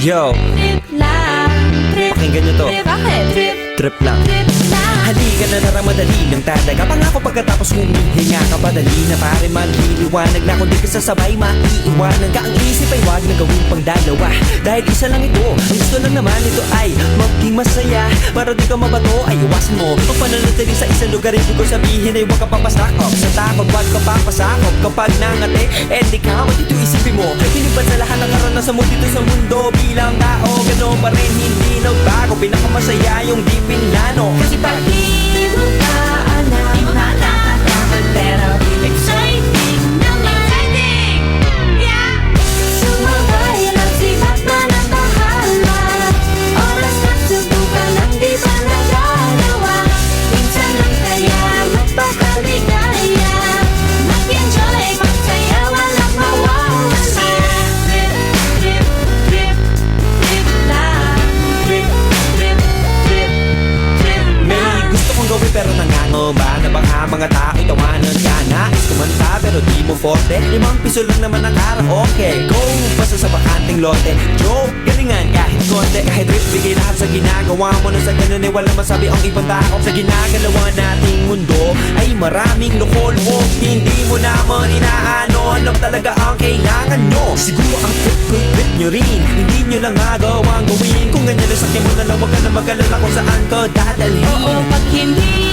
Yo, Trip lang, trip, pakinggan nyo to. trip, bakit? Trip, Trip lang. Trip lang. Halika na tara madali lang talaga. Pangako pagkatapos humihinga ka padali na pare maliliwanag na Kung di ka sasabay maiiwanan ka. Ang isip ay wag na gawin pang dalawa. Dahil isa lang ito Ang gusto lang naman ito ay maging masaya. Para di ka mabato ay iwasan mo. Ang pananatili sa isang lugar Ibig ko sabihin ay huwag ka papasakop. Sa takot wag ka papasakop. Kapag nangate eh di ka Dito isipin mo karanasan mo dito sa mundo Bilang tao Ganoon pa rin hindi nagbago. Pinakamasaya yung di pinlano. Kasi pag pero nangangamba Na baka mga tao'y tawanan ka Nais kumanta pero di mo forte. Limang piso lang naman ang karaoke. Go! Basta sa bakanting lote. Joke! Galingan kahit konti. Kahit rip bigay lahat sa ginagawa mo. Na sa ganun ay walang masabi ang ibang tao. Sa ginagalawa nating mundo Ay maraming loko-loko Hindi mo naman inaano. Alam talaga ang kailangan nyo. Siguro ang trip trip trip nyo rin. Hindi nyo lang agawang gawin. Kung ganyan na sakyan mo na lang Huwag ka na mag-alala kung saan ka dadalhin. Oo, pag hindi